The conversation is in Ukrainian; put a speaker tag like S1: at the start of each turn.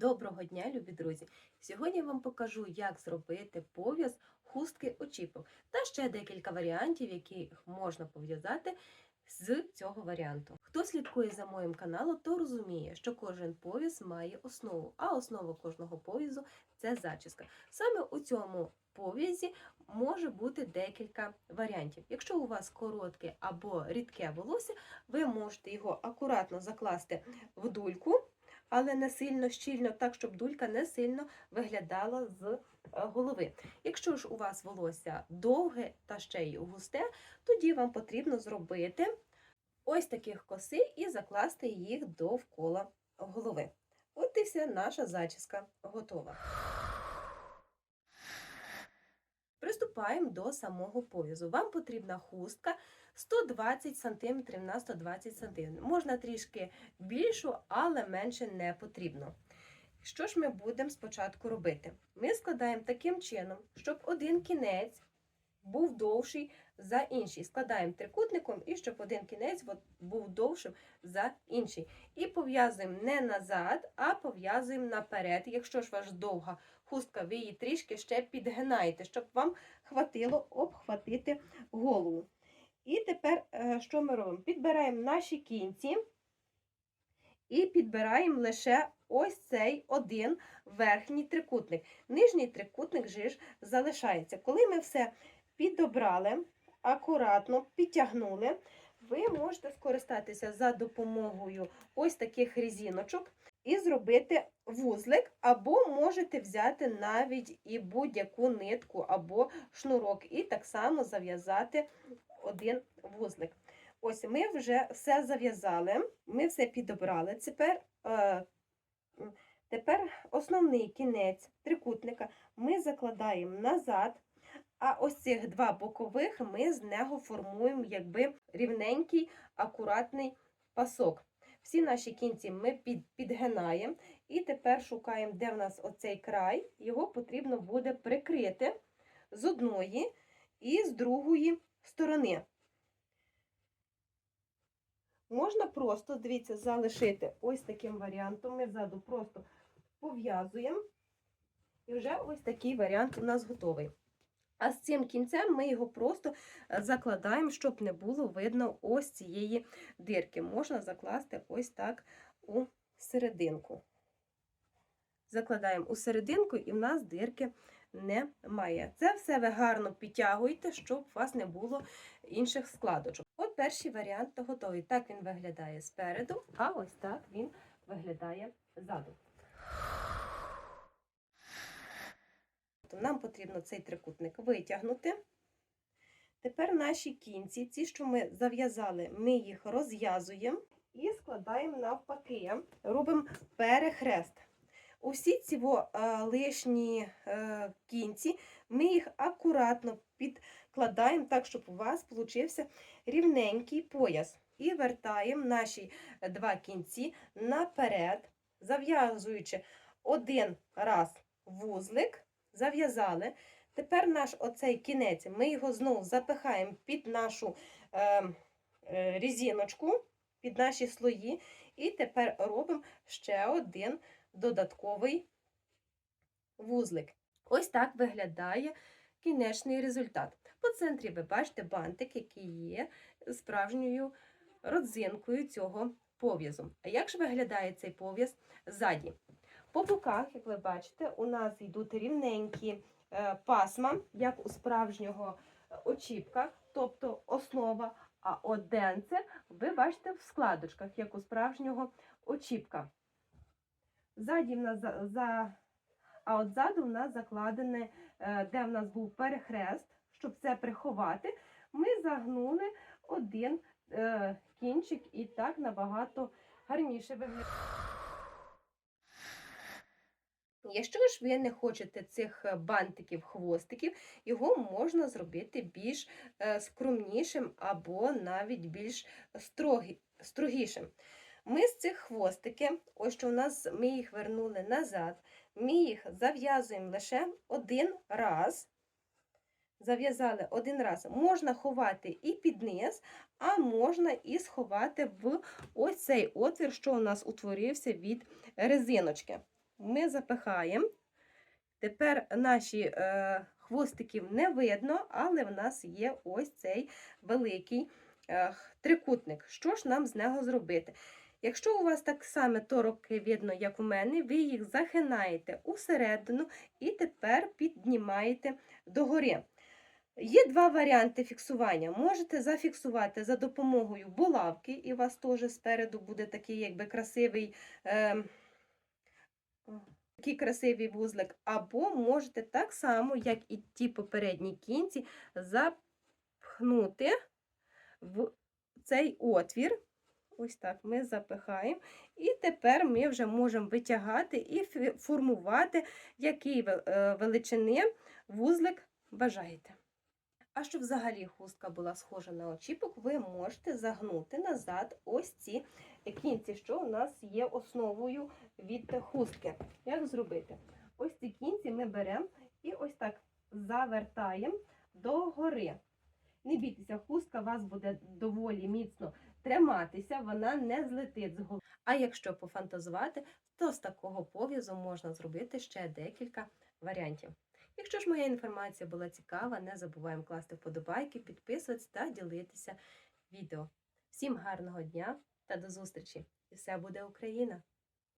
S1: Доброго дня, любі друзі! Сьогодні я вам покажу, як зробити пов'яз хустки очіпок та ще декілька варіантів, яких можна пов'язати з цього варіанту. Хто слідкує за моїм каналом, то розуміє, що кожен пов'яз має основу, а основа кожного пов'язу це зачіска. Саме у цьому пов'язі може бути декілька варіантів. Якщо у вас коротке або рідке волосся, ви можете його акуратно закласти в дульку але не сильно щільно, так, щоб дулька не сильно виглядала з е, голови. Якщо ж у вас волосся довге та ще й густе, тоді вам потрібно зробити ось таких коси і закласти їх довкола голови. От і вся наша зачіска готова. Приступаємо до самого пов'язу. Вам потрібна хустка 120 см на 120 см. Можна трішки більшу, але менше не потрібно. Що ж ми будемо спочатку робити? Ми складаємо таким чином, щоб один кінець був довший за інший. Складаємо трикутником і щоб один кінець був довшим за інший. І пов'язуємо не назад, а пов'язуємо наперед. Якщо ж ваш довга хустка, ви її трішки ще підгинаєте, щоб вам хватило обхватити голову. І тепер е, що ми робимо? Підбираємо наші кінці і підбираємо лише ось цей один верхній трикутник. Нижній трикутник ж залишається. Коли ми все підобрали, акуратно підтягнули, ви можете скористатися за допомогою ось таких резиночок і зробити вузлик, або можете взяти навіть і будь-яку нитку або шнурок, і так само зав'язати один вузлик. Ось ми вже все зав'язали, ми все підобрали. Тепер е, тепер основний кінець трикутника ми закладаємо назад, а ось цих два бокових ми з нього формуємо якби рівненький, акуратний пасок. Всі наші кінці ми під, підгинаємо, і тепер шукаємо, де в нас оцей край, його потрібно буде прикрити з одної і з другої сторони. Можна просто, дивіться, залишити ось таким варіантом. Ми ззаду просто пов'язуємо, і вже ось такий варіант у нас готовий. А з цим кінцем ми його просто е, закладаємо, щоб не було видно ось цієї дирки. Можна закласти ось так у серединку. Закладаємо у серединку, і в нас дирки немає. Це все ви гарно підтягуєте, щоб у вас не було інших складочок. От перший варіант готовий. Так він виглядає спереду, а ось так він виглядає ззаду. Нам потрібно цей трикутник витягнути. Тепер наші кінці, ці, що ми зав'язали, ми їх розв'язуємо і складаємо навпаки, робимо перехрест. Усі ці лишні е, кінці, ми їх акуратно підкладаємо так, щоб у вас получився рівненький пояс. І вертаємо наші два кінці наперед, зав'язуючи один раз вузлик, зав'язали. Тепер наш оцей кінець, ми його знову запихаємо під нашу е, е, різиночку, під наші слої, і тепер робимо ще один додатковий вузлик. Ось так виглядає кінечний результат. По центрі ви бачите бантик, який є справжньою родзинкою цього пов'язу. А як ж виглядає цей пов'яз ззаді? По боках, як ви бачите, у нас йдуть рівненькі е, пасма, як у справжнього очіпка, тобто основа, а оденце ви бачите в складочках, як у справжнього очіпка. Ззаді в нас за, за, а от ззаду в нас закладене, е, де в нас був перехрест, щоб це приховати, ми загнули один е, кінчик і так набагато гарніше виглядає. Якщо ж ви не хочете цих бантиків, хвостиків, його можна зробити більш е, скромнішим або навіть більш строгішим. Ми з цих хвостики, ось що у нас ми їх вернули назад, ми їх зав'язуємо лише один раз. Зав'язали один раз. Можна ховати і під низ, а можна і сховати в ось цей отвір, що у нас утворився від резиночки. Ми запихаємо. Тепер наші е, хвостиків не видно, але в нас є ось цей великий е, трикутник. Що ж нам з нього зробити? Якщо у вас так само торок видно, як у мене, ви їх захинаєте усередину і тепер піднімаєте догори. Є два варіанти фіксування. Можете зафіксувати за допомогою булавки, і у вас теж спереду буде такий якби красивий. о, Такий красивий вузлик, або можете так само, як і ті попередні кінці, запхнути в цей отвір. Ось так ми запихаємо. І тепер ми вже можемо витягати і формувати, який е, величини вузлик бажаєте. А щоб взагалі хустка була схожа на очіпок, ви можете загнути назад ось ці кінці, що у нас є основою від хустки. Як зробити? Ось ці кінці ми беремо і ось так завертаємо догори. Не бійтеся, хустка у вас буде доволі міцно триматися, вона не злетить з голови. А якщо пофантазувати, то з такого пов'язу можна зробити ще декілька варіантів. Якщо ж моя інформація була цікава, не забуваємо класти вподобайки, підписуватися та ділитися відео. Всім гарного дня та до зустрічі! І все буде Україна!